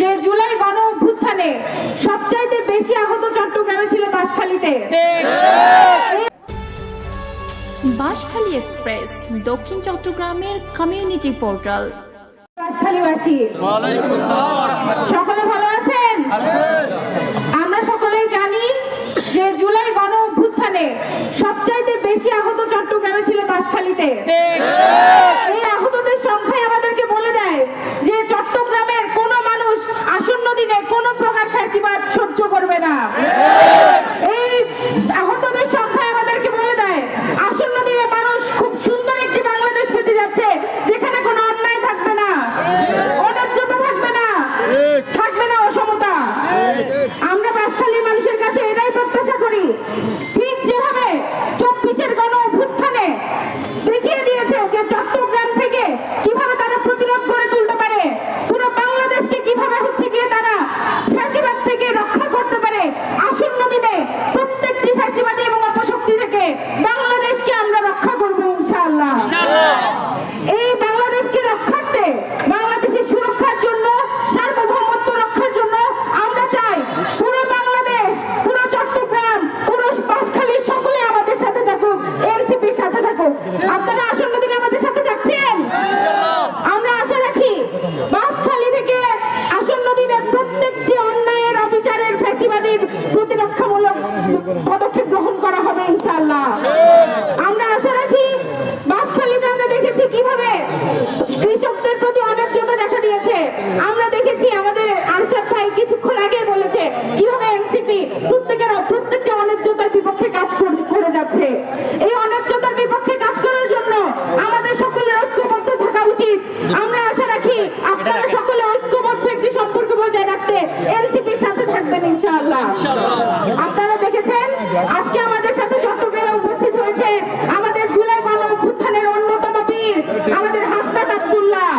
যে জুলাই গণ অভ্যুত্থানে সবচাইতে বেশি আহত চট্টগ্রামে ছিল বাসখালীতে বাঁশখালী এক্সপ্রেস দক্ষিণ চট্টগ্রামের কমিউনিটি পোর্টাল বাসখালীবাসী সকলে ভালো আছেন? আমরা সকলেই জানি যে জুলাই গণ অভ্যুত্থানে সবচাইতে বেশি আহত চট্টগ্রামে ছিল বাসখালীতে এই আহতদের সংখ্যাই আমাদেরকে বলে দেয় যে চট্টগ্রামের কোনো মানুষ আসন্ন দিনে কোনো প্রকার ফ্যাসিবাদ সহ্য করবে না এই আহতদের সংখ্যা আমাদেরকে বলে দেয় আসন্ন দিনে মানুষ খুব সুন্দর একটি বাংলাদেশ পেতে যাচ্ছে যেখানে কোনো অন্যায় থাকবে না অন্যায্যতা থাকবে না থাকবে না অসমতা আমরা বাসখালীর মানুষের কাছে এটাই প্রত্যাশা করি ঠিক যেভাবে চব্বিশের গণ অভ্যুত্থানে দেখিয়ে দিয়েছে যে চট্টগ্রাম থেকে কীভাবে তারা প্রতিরোধ করে তুলতে পারে পুরো বাংলাদেশকে কীভাবে হচ্ছে গিয়ে তারা ফ্যাসিবাদ থেকে রক্ষা করতে পারে। আসন্ন দিনে প্রত্যেকটি ফ্যাসিবাদী এবং অপশক্তি থেকে বাংলাদেশকে আমরা রক্ষা করব ইনশাআল্লাহ। এই বাংলাদেশকে রক্ষার্থে বাংলাদেশের সুরক্ষার জন্য সার্বভৌমত্ব রক্ষার জন্য আমরা চাই পুরো বাংলাদেশ পুরো চট্টগ্রাম পুরো বাঁশখালী সকলে আমাদের সাথে থাকুক এনসিপির সাথে থাকুক। আপনারা আসন্ন দিনে আমাদের সাথে যাচ্ছেন আমরা আশা রাখি বাঁশখালী থেকে আসন্ন দিনে প্রত্যেকটি ফ্যাসিবাদীর প্রতিরক্ষামূলক পদক্ষেপ গ্রহণ করা হবে, ইনশাআল্লাহ। আমরা আশা রাখি বাঁশখালীতে আমরা দেখেছি কীভাবে কৃষকদের প্রতি অন্যায্যতা দেখা দিয়েছে। আমরা দেখেছি আমাদের আরশাদ ভাই কিছুক্ষণ আগে বলেছে কীভাবে এনসিপি প্রত্যেকের প্রত্যেকটা অন্যায্যতার বিপক্ষে কাজ করে- যাচ্ছে। এই অন্যায্যতার বিপক্ষে কাজ করার জন্য আমাদের সকলের ঐক্যবদ্ধ থাকা উচিত। আমরা আশা রাখি আপনারা সকলে ঐক্যবদ্ধ একটি সম্পর্ক বজায় রাখতে থাকবেন ইনশাআল্লাহ। আপনারা দেখেছেন আজকে আমাদের সাথে চট্টগ্রামে উপস্থিত হয়েছে আমাদের জুলাই গণ অভ্যুত্থানের অন্যতম বীর আমাদের হাসনাত আব্দুল্লাহ।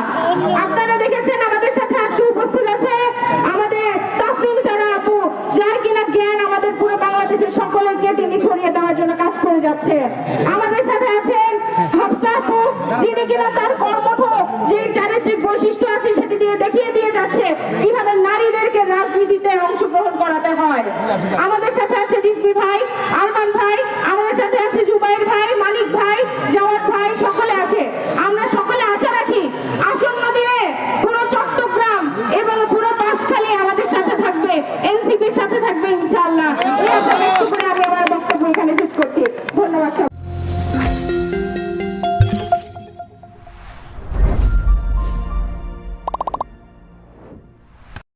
আপনারা দেখেছেন আমাদের সাথে আজকে উপস্থিত আছে আমাদের তাসনিম সারা আপু যার কিনা জ্ঞান আমাদের পুরো বাংলাদেশের সকলকে তিনি ছড়িয়ে দেওয়ার জন্য কাজ করে যাচ্ছে। আমাদের সাথে আছেন হাফসা আপু যিনি কিনা তার কর্মঠ যে চারিত্রিক বৈশিষ্ট্য আছে সেটি দিয়ে দেখিয়ে দিয়ে যাচ্ছে। অংশগ্রহণ করাতে হয়। আমাদের সাথে আছে রিজভি ভাই ভাই